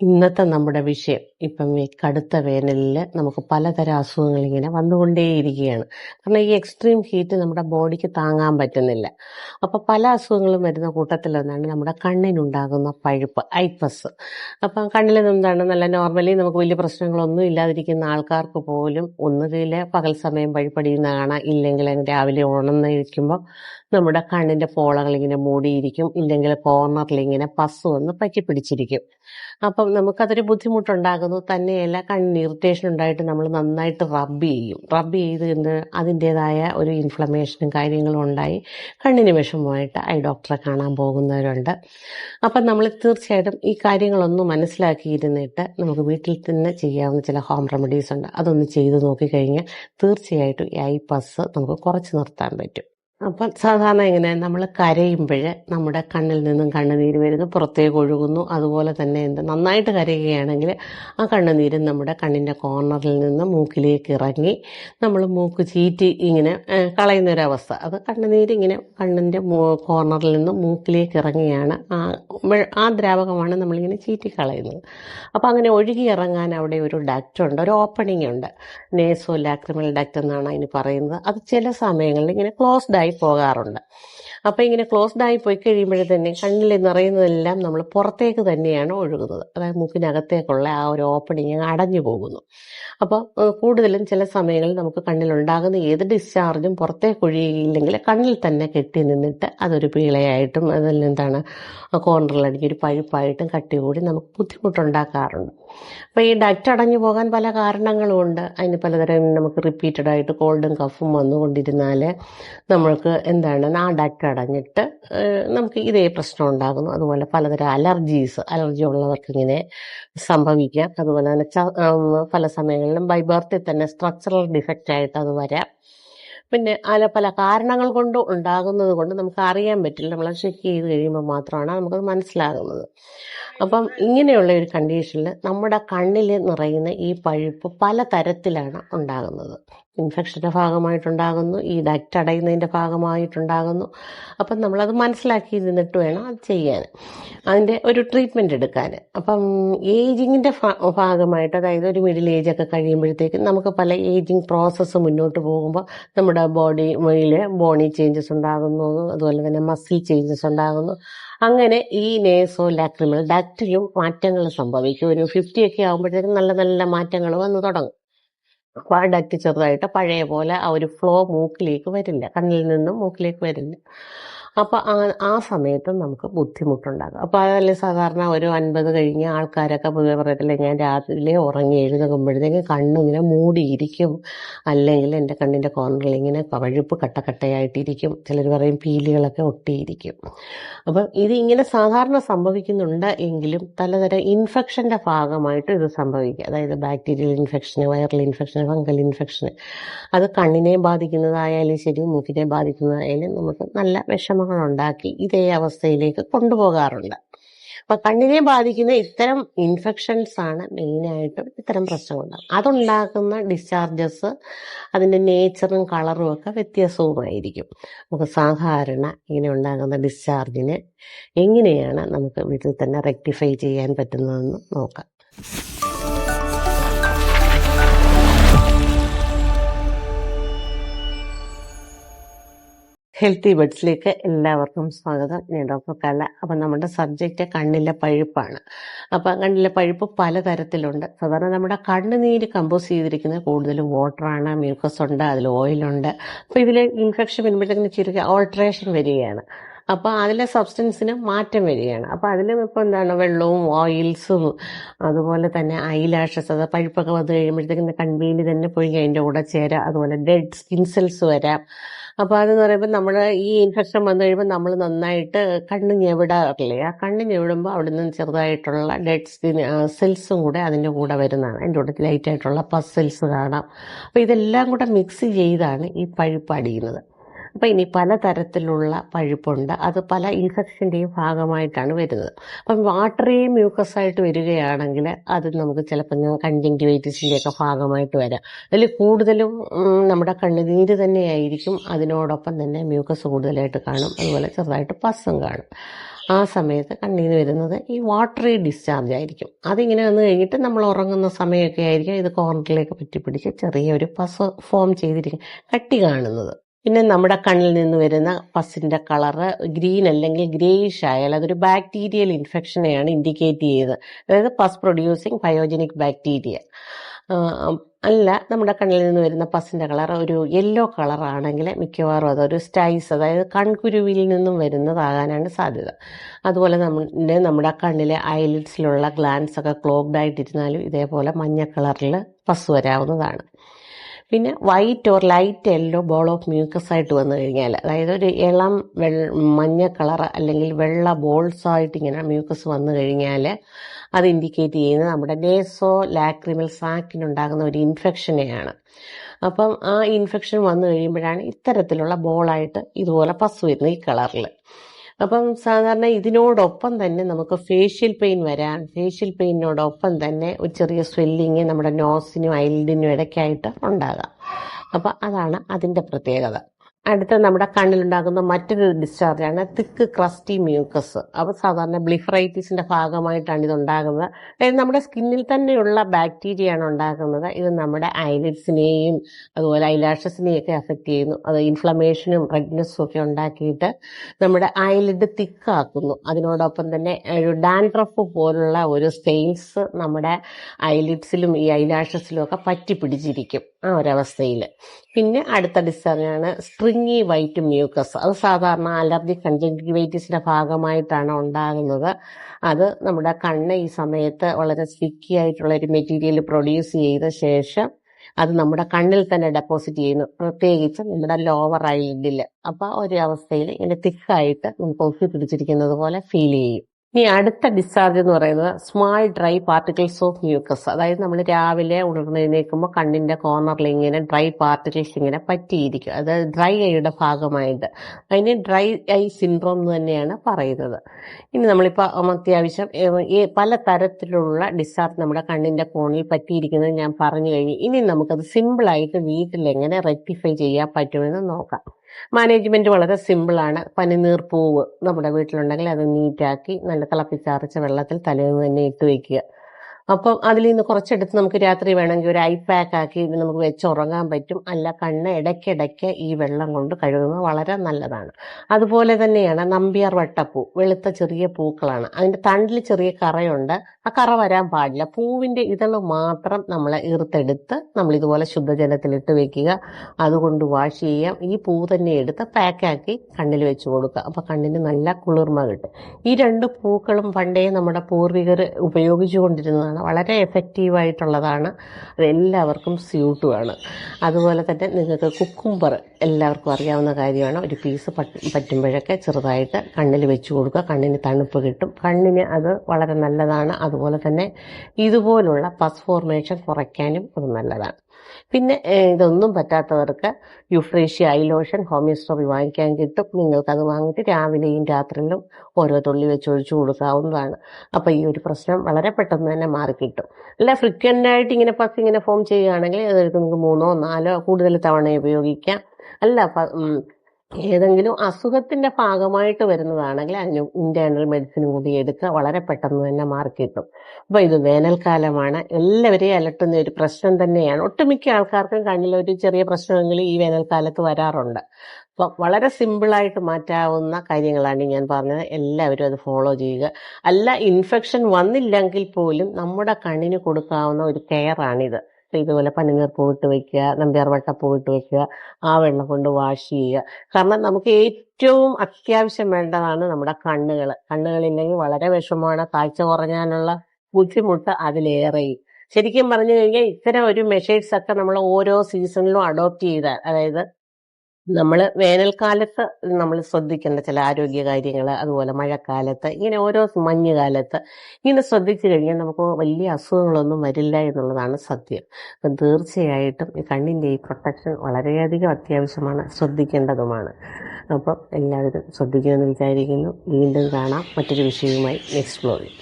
ഇന്നത്തെ നമ്മുടെ വിഷയം ഇപ്പം ഈ കടുത്ത വേനലിൽ നമുക്ക് പലതരം അസുഖങ്ങൾ ഇങ്ങനെ വന്നുകൊണ്ടേയിരിക്കുകയാണ്. കാരണം ഈ എക്സ്ട്രീം ഹീറ്റ് നമ്മുടെ ബോഡിക്ക് താങ്ങാൻ പറ്റുന്നില്ല. അപ്പോൾ പല അസുഖങ്ങളും വരുന്ന കൂട്ടത്തിലൊന്നാണ് നമ്മുടെ കണ്ണിനുണ്ടാകുന്ന പഴുപ്പ് ഐപ്പസ്. അപ്പം കണ്ണിൽ എന്താണ് നല്ല നോർമലി നമുക്ക് വലിയ പ്രശ്നങ്ങളൊന്നും ഇല്ലാതിരിക്കുന്ന ആൾക്കാർക്ക് പോലും ഒന്നുകിൽ പകൽ സമയം പഴുപ്പടിയുന്ന കാണാം. ഇല്ലെങ്കിൽ രാവിലെ ഉണർന്നിരിക്കുമ്പോൾ നമ്മുടെ കണ്ണിന്റെ പോളകൾ ഇങ്ങനെ മൂടിയിരിക്കും. ഇല്ലെങ്കിൽ കോർണറിൽ ഇങ്ങനെ പസ് വന്ന് പറ്റി പിടിച്ചിരിക്കും അപ്പം നമുക്കതൊരു ബുദ്ധിമുട്ടുണ്ടാകുന്നു തന്നെയല്ല കണ്ണിന് ഇറിറ്റേഷൻ ഉണ്ടായിട്ട് നമ്മൾ നന്നായിട്ട് റബ്ബ് ചെയ്യും. റബ്ബ് ചെയ്ത് എന്ത് അതിന്റെതായ ഒരു ഇൻഫ്ലമേഷനും കാര്യങ്ങളും ഉണ്ടായി. കണ്ണിന് വിഷമമായിട്ട് ഐ ഡോക്ടറെ കാണാൻ പോകുന്നവരുണ്ട്. അപ്പം നമ്മൾ തീർച്ചയായിട്ടും ഈ കാര്യങ്ങളൊന്നും മനസ്സിലാക്കിയിരുന്നിട്ട് നമുക്ക് വീട്ടിൽ തന്നെ ചെയ്യാവുന്ന ചില ഹോം റെമഡീസ് ഉണ്ട്. അതൊന്ന് ചെയ്ത് നോക്കിക്കഴിഞ്ഞാൽ തീർച്ചയായിട്ടും ഈ ഐ പസ് നമുക്ക് കുറച്ച് നിർത്താൻ പറ്റും. അപ്പം സാധാരണ ഇങ്ങനെ നമ്മൾ കരയുമ്പോൾ നമ്മുടെ കണ്ണിൽ നിന്നും കണ്ണുനീര് വരുന്നു പുറത്തേക്ക് ഒഴുകുന്നു. അതുപോലെ തന്നെ എന്ത് നന്നായിട്ട് കരയുകയാണെങ്കിൽ ആ കണ്ണുനീര് നമ്മുടെ കണ്ണിന്റെ കോർണറിൽ നിന്ന് മൂക്കിലേക്ക് ഇറങ്ങി നമ്മൾ മൂക്ക് ചീറ്റി ഇങ്ങനെ കളയുന്ന ഒരവസ്ഥ അത് കണ്ണുനീര് ഇങ്ങനെ കണ്ണിന്റെ കോർണറിൽ നിന്ന് മൂക്കിലേക്ക് ഇറങ്ങിയാണ്. ആ ആ ദ്രാവകമാണ് നമ്മളിങ്ങനെ ചീറ്റി കളയുന്നത്. അപ്പോൾ അങ്ങനെ ഒഴുകി ഇറങ്ങാൻ അവിടെ ഒരു ഡക്റ്റ് ഉണ്ട് ഒരു ഓപ്പണിംഗ് ഉണ്ട്. നേസോ ലാക്രിമൽ ഡക്റ്റ് എന്നാണ് അതിന് പറയുന്നത്. അത് ചില സമയങ്ങളിൽ ഇങ്ങനെ ക്ലോസ്ഡ് ആയി പോകാറുണ്ട്. അപ്പോൾ ഇങ്ങനെ ക്ലോസ്ഡ് ആയി പോയി കഴിയുമ്പോഴേ തന്നെ കണ്ണിൽ നിറയുന്നതെല്ലാം നമ്മൾ പുറത്തേക്ക് തന്നെയാണ് ഒഴുകുന്നത്. അതായത് മൂക്കിനകത്തേക്കുള്ള ആ ഒരു ഓപ്പണിങ് അടഞ്ഞു പോകുന്നു. അപ്പോൾ കൂടുതലും ചില സമയങ്ങളിൽ നമുക്ക് കണ്ണിലുണ്ടാകുന്ന ഏത് ഡിസ്ചാർജും പുറത്തേക്ക് ഒഴുകിയില്ലെങ്കിൽ കണ്ണിൽ തന്നെ കെട്ടി നിന്നിട്ട് അതൊരു പീളയായിട്ടും അതിൽ എന്താണ് കോർണറിലടിക്ക് ഒരു പഴുപ്പായിട്ടും കട്ടി കൂടി നമുക്ക് ബുദ്ധിമുട്ടുണ്ടാക്കാറുണ്ട്. അപ്പോൾ ഈ ഡക്റ്റ് അടഞ്ഞു പോകാൻ പല കാരണങ്ങളും ഉണ്ട്. അതിന് പലതരം നമുക്ക് റിപ്പീറ്റഡ് ആയിട്ട് കോൾഡും കഫും വന്നുകൊണ്ടിരുന്നാൽ നമ്മൾക്ക് എന്താണ് ആ ഡക്റ്റ് അടഞ്ഞിട്ട് നമുക്ക് ഇതേ പ്രശ്നം ഉണ്ടാകുന്നു. അതുപോലെ പലതരം അലർജീസ് അലർജി ഉള്ളവർക്ക് ഇങ്ങനെ സംഭവിക്കാം. അതുപോലെ തന്നെ പല സമയങ്ങളിലും ബൈ ബർത്തിൽ തന്നെ സ്ട്രക്ചറൽ ഡിഫക്റ്റ് ആയിട്ട് അത് വരാം. പിന്നെ അല പല കാരണങ്ങൾ കൊണ്ട് ഉണ്ടാകുന്നത് കൊണ്ട് നമുക്ക് അറിയാൻ പറ്റില്ല. നമ്മൾ ചെക്ക് ചെയ്ത് കഴിയുമ്പോൾ മാത്രമാണ് നമുക്കത് മനസ്സിലാകുന്നത്. അപ്പം ഇങ്ങനെയുള്ള ഒരു കണ്ടീഷനിൽ നമ്മുടെ കണ്ണിൽ നിറയുന്ന ഈ പഴുപ്പ് പല തരത്തിലാണ് ഉണ്ടാകുന്നത്. ഇൻഫെക്ഷന്റെ ഭാഗമായിട്ടുണ്ടാകുന്നു ഈ ഡക്റ്റ് അടയുന്നതിന്റെ ഭാഗമായിട്ടുണ്ടാകുന്നു. അപ്പം നമ്മളത് മനസ്സിലാക്കി നിന്നിട്ട് വേണം അത് ചെയ്യാൻ അതിന്റെ ഒരു ട്രീറ്റ്മെന്റ് എടുക്കാൻ അപ്പം ഏജിങ്ങിന്റെ ഭാഗമായിട്ട് അതായത് ഒരു മിഡിൽ ഏജ് ഒക്കെ കഴിയുമ്പോഴത്തേക്കും നമുക്ക് പല ഏജിങ് പ്രോസസ്സ് മുന്നോട്ട് പോകുമ്പോൾ നമ്മുടെ ബോഡിയിൽ ബോണി ചേഞ്ചസ് ഉണ്ടാകുന്നു അതുപോലെ തന്നെ മസിൽ ചേഞ്ചസ് ഉണ്ടാകുന്നു. അങ്ങനെ ഈ നേസോ ലാക്രിമൽ ഡക്റ്റിലും മാറ്റങ്ങൾ സംഭവിക്കും. ഒരു ഫിഫ്റ്റി ഒക്കെ ആകുമ്പോഴത്തേക്കും നല്ല നല്ല മാറ്റങ്ങൾ വന്ന് തുടങ്ങും. അപ്പോൾ ഡക്റ്റ് ചെറുതായിട്ട് പഴയ പോലെ ആ ഒരു ഫ്ലോ മൂക്കിലേക്ക് വരില്ല. കണ്ണിൽ നിന്നും മൂക്കിലേക്ക് വരില്ല. അപ്പോൾ ആ ആ സമയത്ത് നമുക്ക് ബുദ്ധിമുട്ടുണ്ടാകും. അപ്പോൾ അതല്ലേ സാധാരണ ഒരു അൻപത് കഴിഞ്ഞ ആൾക്കാരൊക്കെ പൊതുവെ പറയത്തില്ല ഞാൻ രാത്രിയിലെ ഉറങ്ങി എഴുതുമ്പോഴത്തേക്ക് കണ്ണിങ്ങനെ മൂടിയിരിക്കും. അല്ലെങ്കിൽ എന്റെ കണ്ണിന്റെ കോർണറിൽ ഇങ്ങനെ പഴുപ്പ് കട്ടക്കട്ടയായിട്ടിരിക്കും. ചിലർ പറയും പീലികളൊക്കെ ഒട്ടിയിരിക്കും. അപ്പം ഇത് ഇങ്ങനെ സാധാരണ സംഭവിക്കുന്നുണ്ട് എങ്കിലും പലതരം ഇൻഫെക്ഷന്റെ ഭാഗമായിട്ട് ഇത് സംഭവിക്കുക അതായത് ബാക്ടീരിയൽ ഇൻഫെക്ഷന് വൈറൽ ഇൻഫെക്ഷന് ഫംഗൽ ഇൻഫെക്ഷന് അത് കണ്ണിനെ ബാധിക്കുന്നതായാലും ശരി മൂക്കിനെ ബാധിക്കുന്നതായാലും നമുക്ക് നല്ല വിഷമങ്ങൾ ഉണ്ടാക്കി ഇതേ അവസ്ഥയിലേക്ക് കൊണ്ടുപോകാറുണ്ട്. അപ്പൊ കണ്ണിനെ ബാധിക്കുന്ന ഇത്തരം ഇൻഫെക്ഷൻസ് ആണ് മെയിനായിട്ടും ഇത്തരം പ്രശ്നമുണ്ട് അതുണ്ടാക്കുന്ന ഡിസ്ചാർജസ് അതിന്റെ നേച്ചറും കളറും ഒക്കെ വ്യത്യാസവുമായിരിക്കും നമുക്ക് സാധാരണ ഇങ്ങനെ ഉണ്ടാകുന്ന ഡിസ്ചാർജിനെ എങ്ങനെയാണ് നമുക്ക് വീട്ടിൽ തന്നെ റെക്ടിഫൈ ചെയ്യാൻ പറ്റുന്നതെന്ന് നോക്കാം. ഹെൽത്തി ബെഡ്സിലേക്ക് എല്ലാവർക്കും സ്വാഗതം. ഞാൻ ഡോക്ടർ കല. അപ്പം നമ്മുടെ സബ്ജക്റ്റ് കണ്ണിലെ പഴുപ്പാണ്. അപ്പം കണ്ണിലെ പഴുപ്പ് പലതരത്തിലുണ്ട്. സാധാരണ നമ്മുടെ കണ്ണുനീര് കമ്പോസ് ചെയ്തിരിക്കുന്നത് കൂടുതലും വാട്ടറാണ് മ്യൂക്കസ് ഉണ്ട് അതിൽ ഓയിലുണ്ട്. അപ്പോൾ ഇതിൽ ഇൻഫെക്ഷൻ വരുമ്പോഴത്തേക്കിന് ചെറിയ ഓൾട്രേഷൻ വരികയാണ്. അപ്പോൾ അതിലെ സബ്സ്റ്റൻസിന് മാറ്റം വരികയാണ്. അപ്പോൾ അതിലും ഇപ്പോൾ എന്താണ്? വെള്ളവും ഓയിൽസും അതുപോലെ തന്നെ ഐലാഷസ് അത് പഴുപ്പൊക്കെ വന്നു കഴിയുമ്പോഴത്തേക്കും കൺവീനി തന്നെ പോയി അതിന്റെ കൂടെ ചേരാം. അതുപോലെ ഡെഡ് സ്കിൻ സെൽസ് വരാം. അപ്പോൾ അതെന്ന് പറയുമ്പോൾ നമ്മൾ ഈ ഇൻഫെക്ഷൻ വന്നു കഴിയുമ്പോൾ നമ്മൾ നന്നായിട്ട് കണ്ണ് ഞെവിടാറില്ലേ? ആ കണ്ണ് ഞെവിടുമ്പോൾ അവിടെ നിന്ന് ചെറുതായിട്ടുള്ള ഡെഡ് സ്കിൻ സെൽസും കൂടെ അതിന്റെ കൂടെ വരുന്നതാണ്. അതിന്റെ കൂടെ ലൈറ്റ് ആയിട്ടുള്ള പസ് സെൽസ് കാണാം. അപ്പോൾ ഇതെല്ലാം കൂടെ മിക്സ് ചെയ്താണ് ഈ പഴുപ്പ് അടിയുന്നത്. അപ്പോൾ ഇനി പലതരത്തിലുള്ള പഴുപ്പുണ്ട്. അത് പല ഇൻഫെക്ഷന്റെയും ഭാഗമായിട്ടാണ് വരുന്നത്. അപ്പം വാട്ടറി മ്യൂക്കസ് ആയിട്ട് വരികയാണെങ്കിൽ അത് നമുക്ക് ചിലപ്പോൾ കൺജങ്ക്ടിവൈറ്റിസിന്റെ ഒക്കെ ഭാഗമായിട്ട് വരാം. അതിൽ കൂടുതലും നമ്മുടെ കണ്ണുനീര് തന്നെയായിരിക്കും. അതിനോടൊപ്പം തന്നെ മ്യൂക്കസ് കൂടുതലായിട്ട് കാണും. അതുപോലെ ചെറുതായിട്ട് പസം കാണും. ആ സമയത്ത് കണ്ണീന്ന് വരുന്നത് ഈ വാട്ടറി ഡിസ്ചാർജ് ആയിരിക്കും. അതിങ്ങനെ വന്നു കഴിഞ്ഞിട്ട് നമ്മൾ ഉറങ്ങുന്ന സമയമൊക്കെ ആയിരിക്കും. ഇത് കോർണറിലേക്ക് പറ്റിപ്പിടിച്ച് ചെറിയൊരു പസ ഫോം ചെയ്തിരിക്കും. കട്ടി കാണുന്നത്. പിന്നെ നമ്മുടെ കണ്ണിൽ നിന്ന് വരുന്ന പസിന്റെ കളറ് ഗ്രീൻ അല്ലെങ്കിൽ ഗ്രേയിഷ് ആയാൽ അതൊരു ബാക്ടീരിയൽ ഇൻഫെക്ഷനെയാണ് ഇൻഡിക്കേറ്റ് ചെയ്തത്. അതായത് പസ് പ്രൊഡ്യൂസിങ് ബയോജനിക് ബാക്ടീരിയ. അല്ല നമ്മുടെ കണ്ണിൽ നിന്ന് വരുന്ന പസിന്റെ കളർ ഒരു യെല്ലോ കളറാണെങ്കിൽ മിക്കവാറും അതൊരു സ്റ്റൈസ് അതായത് കൺകുരുവിൽ നിന്നും വരുന്നതാകാനാണ് സാധ്യത. അതുപോലെ നമ്മുടെ നമ്മുടെ കണ്ണിലെ ഐലിഡ്സിലുള്ള ഗ്ലാൻസ് ഒക്കെ ക്ലോഗ്ഡ് ആയിട്ടിരുന്നാലും ഇതേപോലെ മഞ്ഞ കളറിൽ പസ് വരാവുന്നതാണ്. പിന്നെ white or light yellow ball of mucus ആയിട്ട് വന്നു കഴിഞ്ഞാൽ അതായത് ഒരു ഇളം വെൾ മഞ്ഞ കളർ അല്ലെങ്കിൽ വെള്ള ബോൾസ് ആയിട്ട് ഇങ്ങനെ മ്യൂക്കസ് വന്നു കഴിഞ്ഞാൽ അത് ഇൻഡിക്കേറ്റ് ചെയ്യുന്നത് നമ്മുടെ നേസോ ലാക്രിമൽ സാക്കിനുണ്ടാകുന്ന ഒരു ഇൻഫെക്ഷനെയാണ് അപ്പം ആ ഇൻഫെക്ഷൻ വന്നു കഴിയുമ്പോഴാണ് ഇത്തരത്തിലുള്ള ബോളായിട്ട് ഇതുപോലെ പസ് വരുന്നത് ഈ കളറിൽ അപ്പം സാധാരണ ഇതിനോടൊപ്പം തന്നെ നമുക്ക് ഫേഷ്യൽ പെയിൻ വരാൻ ഫേഷ്യൽ പെയിനോടൊപ്പം തന്നെ ഒരു ചെറിയ സ്വെല്ലിങ് നമ്മുടെ നോസിനും ഐലിഡിനും ഇടയ്ക്കായിട്ട് ഉണ്ടാകാം. അപ്പം അതാണ് അതിന്റെ പ്രത്യേകത. അടുത്ത നമ്മുടെ കണ്ണിലുണ്ടാകുന്ന മറ്റൊരു ഡിസ്ചാർജാണ് തിക്ക് ക്രസ്റ്റി മ്യൂക്കസ് അപ്പോൾ സാധാരണ ബ്ലിഫറൈറ്റിസിന്റെ ഭാഗമായിട്ടാണ് ഇത് ഉണ്ടാകുന്നത് അതായത് നമ്മുടെ സ്കിന്നിൽ തന്നെയുള്ള ബാക്ടീരിയയാണ് ഉണ്ടാകുന്നത്. ഇത് നമ്മുടെ ഐലിഡ്സിനെയും അതുപോലെ ഐലാഷസിനെയും ഒക്കെ അഫക്റ്റ് ചെയ്യുന്നു. അത് ഇൻഫ്ലമേഷനും റെഡ്നെസ്സും ഒക്കെ ഉണ്ടാക്കിയിട്ട് നമ്മുടെ ഐലിഡ് തിക്കാക്കുന്നു അതിനോടൊപ്പം തന്നെ ഒരു ഡാൻഡ്രഫ് പോലുള്ള ഒരു സ്റ്റെയിൻസ് നമ്മുടെ ഐലിഡ്സിലും ഈ ഐലാഷസിലും ഒക്കെ പറ്റി പിടിച്ചിരിക്കും ആ ഒരവസ്ഥയിൽ. പിന്നെ അടുത്ത ഡിസ്ചാർജാണ് സ്ട്രിങ്ങി വൈറ്റ് മ്യൂക്കസ്. അത് സാധാരണ അലർജി കൺജങ്ക്ടിവൈറ്റിസിന്റെ ഭാഗമായിട്ടാണ് ഉണ്ടാകുന്നത്. അത് നമ്മുടെ കണ്ണ് ഈ സമയത്ത് വളരെ സ്റ്റിക്കി ആയിട്ടുള്ള ഒരു മെറ്റീരിയൽ പ്രൊഡ്യൂസ് ചെയ്ത ശേഷം അത് നമ്മുടെ കണ്ണിൽ തന്നെ ഡെപ്പോസിറ്റ് ചെയ്യുന്നു. പ്രത്യേകിച്ച് നമ്മുടെ ലോവർ ഐലിഡിൽ അപ്പൊ ഒരു അവസ്ഥയിൽ ഇങ്ങനെ തിക്കായിട്ട് നമുക്ക് ഒക്കി പിടിച്ചിരിക്കുന്നത് പോലെ ഫീൽ ചെയ്യും. ഇനി അടുത്ത ഡിസ്ചാർജ് എന്ന് പറയുന്നത് small dry particles of mucus അതായത് നമ്മൾ രാവിലെ ഉണർന്നെഴുന്നേൽക്കുമ്പോൾ കണ്ണിന്റെ കോർണറിൽ ഇങ്ങനെ ഡ്രൈ പാർട്ടിക്കിൾസ് ഇങ്ങനെ പറ്റിയിരിക്കും. അത് ഡ്രൈ ഐയുടെ ഭാഗമായിട്ട്. അതിന് ഡ്രൈ ഐ സിൻഡ്രോം എന്ന് തന്നെയാണ് പറയുന്നത്. ഇനി നമ്മളിപ്പോൾ അത്യാവശ്യം പല തരത്തിലുള്ള ഡിസ്ചാർജ് നമ്മുടെ കണ്ണിന്റെ കോണിൽ പറ്റിയിരിക്കുന്നത് ഞാൻ പറഞ്ഞു കഴിഞ്ഞു. ഇനി നമുക്കത് സിമ്പിളായിട്ട് വീട്ടിൽ എങ്ങനെ റെക്ടിഫൈ ചെയ്യാൻ പറ്റുമെന്ന് നോക്കാം. മാനേജ്മെന്റ് വളരെ സിമ്പിളാണ് പനിനീർ പൂവ് നമ്മുടെ വീട്ടിലുണ്ടെങ്കിൽ അത് നീറ്റാക്കി നല്ല തിളപ്പിച്ചാറിച്ച വെള്ളത്തിൽ തലേന്ന് തന്നെ ഇട്ട് വെക്കുക. അപ്പം അതിൽ നിന്ന് കുറച്ചെടുത്ത് നമുക്ക് രാത്രി വേണമെങ്കിൽ ഒരു ഐ പാക്ക് ആക്കി നമുക്ക് വെച്ച് ഉറങ്ങാൻ പറ്റും. അല്ല കണ്ണ് ഇടയ്ക്കിടയ്ക്ക് ഈ വെള്ളം കൊണ്ട് കഴുകുന്നത് വളരെ നല്ലതാണ്. അതുപോലെ തന്നെയാണ് നമ്പിയാർ വട്ടപ്പൂ വെളുത്ത ചെറിയ പൂക്കളാണ്. അതിന്റെ തണ്ടിൽ ചെറിയ കറയുണ്ട്. ആ കറ വരാൻ പാടില്ല. പൂവിന്റെ ഇതൾ മാത്രം നമ്മൾ ഈർത്തെടുത്ത് നമ്മൾ ഇതുപോലെ ശുദ്ധജലത്തിലിട്ട് വെക്കുക. അതുകൊണ്ട് വാഷ് ചെയ്യാം. ഈ പൂ തന്നെ എടുത്ത് പാക്കാക്കി കണ്ണിൽ വെച്ച് കൊടുക്കുക. അപ്പൊ കണ്ണിന് നല്ല കുളിർമ കിട്ടും. ഈ രണ്ട് പൂക്കളും പണ്ടേ നമ്മുടെ പൂർവികർ ഉപയോഗിച്ചു കൊണ്ടിരുന്നതാണ് വളരെ എഫക്റ്റീവ് ആയിട്ടുള്ളതാണ് അത് എല്ലാവർക്കും സ്യൂട്ടുമാണ് അതുപോലെ തന്നെ നിങ്ങൾക്ക് കുക്കുംബർ എല്ലാവർക്കും അറിയാവുന്ന കാര്യമാണ്. ഒരു പീസ് പറ്റുമ്പോഴൊക്കെ ചെറുതായിട്ട് കണ്ണിൽ വെച്ച് കൊടുക്കുക. കണ്ണിന് തണുപ്പ് കിട്ടും. കണ്ണിന് അത് വളരെ നല്ലതാണ്. അതുപോലെ തന്നെ ഇതുപോലുള്ള പസ് ഫോർമേഷൻ കുറയ്ക്കാനും അത് നല്ലതാണ്. പിന്നെ ഇതൊന്നും പറ്റാത്തവർക്ക് യുഫ്രേഷ്യ ഐ ലോഷൻ ഹോമിയോസ്ട്രോപ്പി വാങ്ങിക്കാൻ കിട്ടും. നിങ്ങൾക്ക് അത് വാങ്ങിയിട്ട് രാവിലെയും രാത്രിയിലും ഓരോ തുള്ളി വെച്ച് ഒഴിച്ചു കൊടുക്കാവുന്നതാണ്. അപ്പം ഈ ഒരു പ്രശ്നം വളരെ പെട്ടെന്ന് തന്നെ മാറിക്കിട്ടും അല്ല ഫ്രിക്വന്റായിട്ട് ഇങ്ങനെ പസ് ഇങ്ങനെ ഫോം ചെയ്യുകയാണെങ്കിൽ അത് നിങ്ങൾക്ക് മൂന്നോ നാലോ കൂടുതൽ തവണ ഉപയോഗിക്കാം. അല്ല ഏതെങ്കിലും അസുഖത്തിന്റെ ഭാഗമായിട്ട് വരുന്നതാണെങ്കിൽ അതിന് ഇന്റേണൽ മെഡിസിൻ കൂടി എടുക്കുക. വളരെ പെട്ടെന്ന് തന്നെ മാർക്ക് കിട്ടും. അപ്പൊ ഇത് വേനൽക്കാലമാണ്. എല്ലാവരെയും അലട്ടുന്ന ഒരു പ്രശ്നം തന്നെയാണ്. ഒട്ടുമിക്ക ആൾക്കാർക്കും കണ്ണിൽ ഒരു ചെറിയ പ്രശ്നമെങ്കിലും ഈ വേനൽക്കാലത്ത് വരാറുണ്ട്. അപ്പൊ വളരെ സിമ്പിളായിട്ട് മാറ്റാവുന്ന കാര്യങ്ങളാണ് ഞാൻ പറഞ്ഞത്. എല്ലാവരും അത് ഫോളോ ചെയ്യുക. അല്ല ഇൻഫെക്ഷൻ വന്നില്ലെങ്കിൽ പോലും നമ്മുടെ കണ്ണിന് കൊടുക്കാവുന്ന ഒരു കെയറാണിത് ഇതുപോലെ പനിനീർപ്പൂ ഇട്ട് വെക്കുക നമ്പ്യാർ വട്ട ഇട്ട് വെക്കുക ആ വെള്ളം കൊണ്ട് വാഷ് ചെയ്യുക. കാരണം നമുക്ക് ഏറ്റവും അത്യാവശ്യം വേണ്ടതാണ് നമ്മുടെ കണ്ണുകൾ കണ്ണുകളില്ലെങ്കിൽ വളരെ വിഷമമാണ്. കാഴ്ച കുറഞ്ഞാനുള്ള ബുദ്ധിമുട്ട് അതിലേറെയും ശരിക്കും പറഞ്ഞു കഴിഞ്ഞാൽ ഇത്തരം ഒരു മെഷേഴ്സ് ഒക്കെ നമ്മൾ ഓരോ സീസണിലും അഡോപ്റ്റ് ചെയ്താൽ അതായത് നമ്മൾ വേനൽക്കാലത്ത് നമ്മൾ ശ്രദ്ധിക്കേണ്ട ചില ആരോഗ്യ കാര്യങ്ങൾ അതുപോലെ മഴക്കാലത്ത് ഇങ്ങനെ ഓരോ മഞ്ഞുകാലത്ത് ഇങ്ങനെ ശ്രദ്ധിച്ചു കഴിഞ്ഞാൽ നമുക്ക് വലിയ അസുഖങ്ങളൊന്നും വരില്ല എന്നുള്ളതാണ് സത്യം. അപ്പം തീർച്ചയായിട്ടും ഈ കണ്ണിന്റെ ഈ പ്രൊട്ടക്ഷൻ വളരെയധികം അത്യാവശ്യമാണ് ശ്രദ്ധിക്കേണ്ടതുമാണ്. അപ്പം എല്ലാവരും ശ്രദ്ധിക്കുമെന്ന് വിചാരിക്കുന്നു. വീണ്ടും കാണാം. മറ്റൊരു വിഷയവുമായി നെക്സ്റ്റ് ബ്ലോഗിൽ